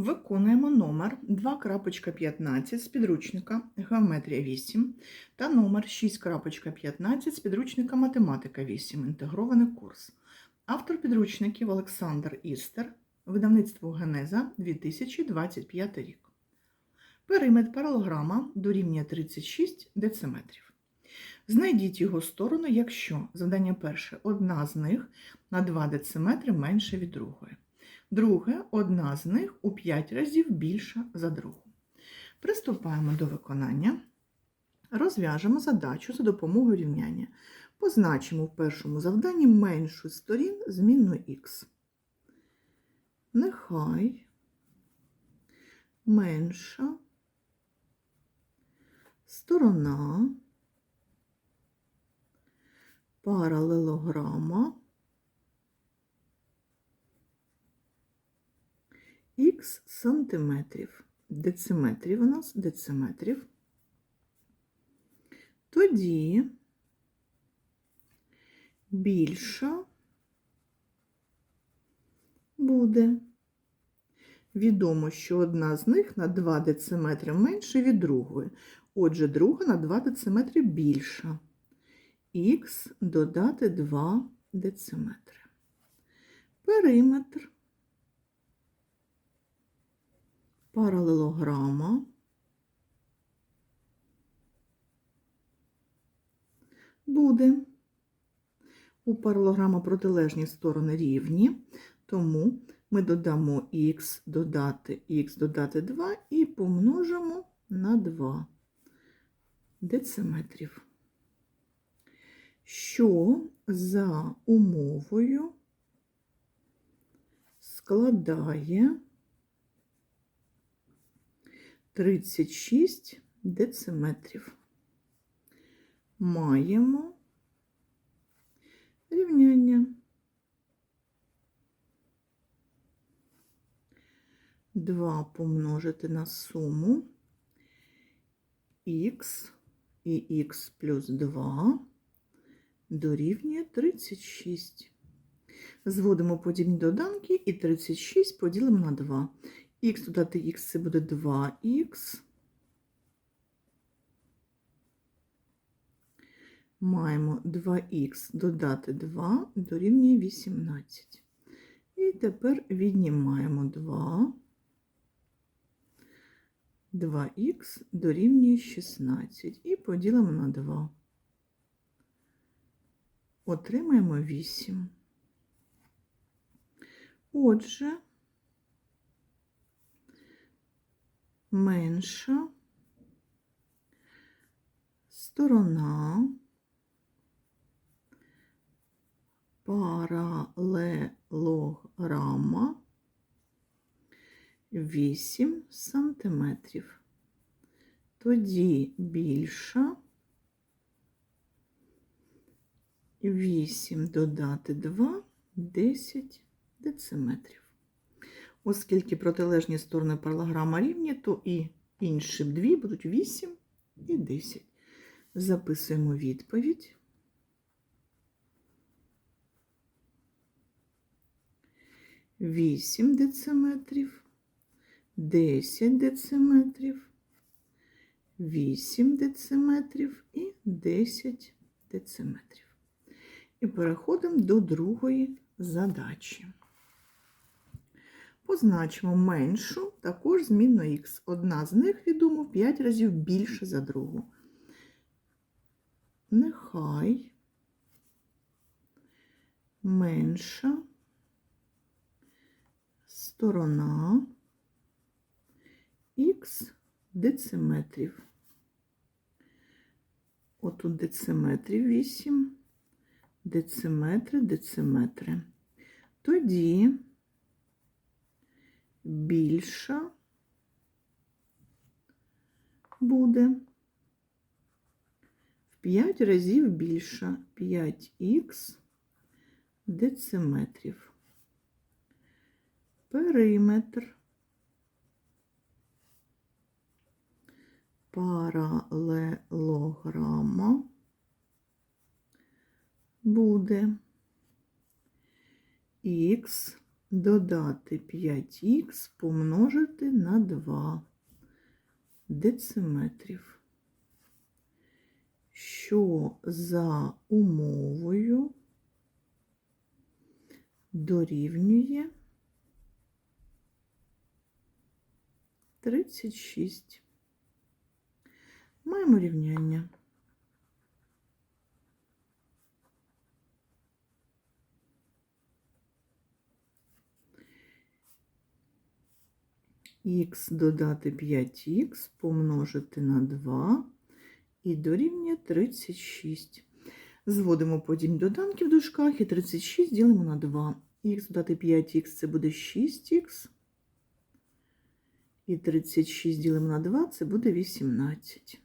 Виконуємо номер 2.15 з підручника Геометрія 8 та номер 6.15 з підручника Математика 8. Інтегрований курс. Автор підручників Олександр Істер. Видавництво Генеза 2025 рік. Периметр паралограма дорівнює 36 дециметрів. Знайдіть його сторону, якщо завдання перше одна з них на 2 дециметри менше від другої. Друге, одна з них у 5 разів більша за другу. Приступаємо до виконання. Розв'яжемо задачу за допомогою рівняння. Позначимо в першому завданні меншу сторін змінну х. Нехай менша сторона паралелограма х сантиметрів. Дециметрів у нас дециметрів. Тоді більша буде. Відомо, що одна з них на 2 дециметри менше від другої. Отже, друга на 2 дециметри більша. Х додати 2 дециметри. Периметр паралелограма буде. У паралограма протилежні сторони рівні, тому ми додамо х додати х додати 2 і помножимо на 2 дециметрів. Що за умовою складає 36 дециметрів. Маємо рівняння. 2 помножити на суму х і х плюс 2 дорівнює 36. Зводимо подібні доданки і 36 поділимо на 2. Х додати х це буде 2х. Маємо 2х додати 2 дорівнює 18. І тепер віднімаємо 2. 2х дорівнює 16 і поділимо на 2. Отримаємо 8. Отже, менша сторона паралелограма 8 сантиметрів. Тоді більша 8 додати 2 10 дециметрів. Оскільки протилежні сторони паралограма рівні, то і інші дві будуть 8 і 10. Записуємо відповідь. Вісім дециметрів, 10 дециметрів, 8 дециметрів і 10 дециметрів. І переходимо до другої задачі. Позначимо меншу, також змінну х. Одна з них, відомо, в 5 разів більше за другу. Нехай менша сторона х дециметрів. Отут дециметрів 8, дециметри, дециметри. Тоді більша буде. В 5 разів більша 5х дециметрів. Периметр. Паралелограма буде. Х додати 5х помножити на 2 дециметрів, що за умовою дорівнює 36. Маємо рівняння. Х додати 5х помножити на 2 і дорівнює 36. Зводимо подібні доданки в дужках і 36 ділимо на 2. х додати 5х це буде 6х. І 36 ділимо на 2 це буде 18.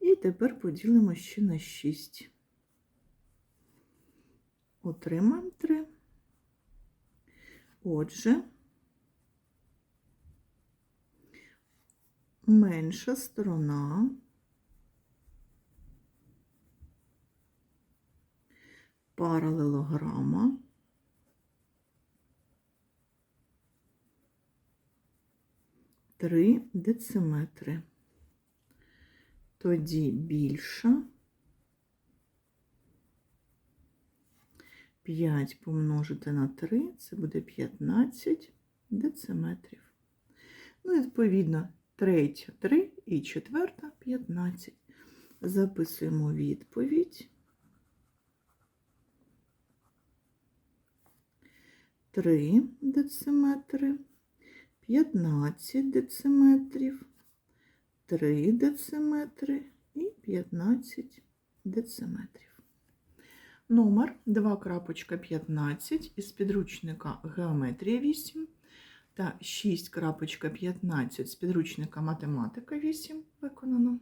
І тепер поділимо ще на 6. Отримаємо 3. Отже, менша сторона паралелограма три дециметри. Тоді більша 5 помножити на 3 це буде 15 дециметрів. Ну, відповідно, третя 3 і четверта 15. Записуємо відповідь. 3 дециметри, 15 дециметрів, 3 дециметри і 15 дециметрів. Номер 2.15 із підручника Геометрія 8 та 6.15 з підручника Математика 8 виконано.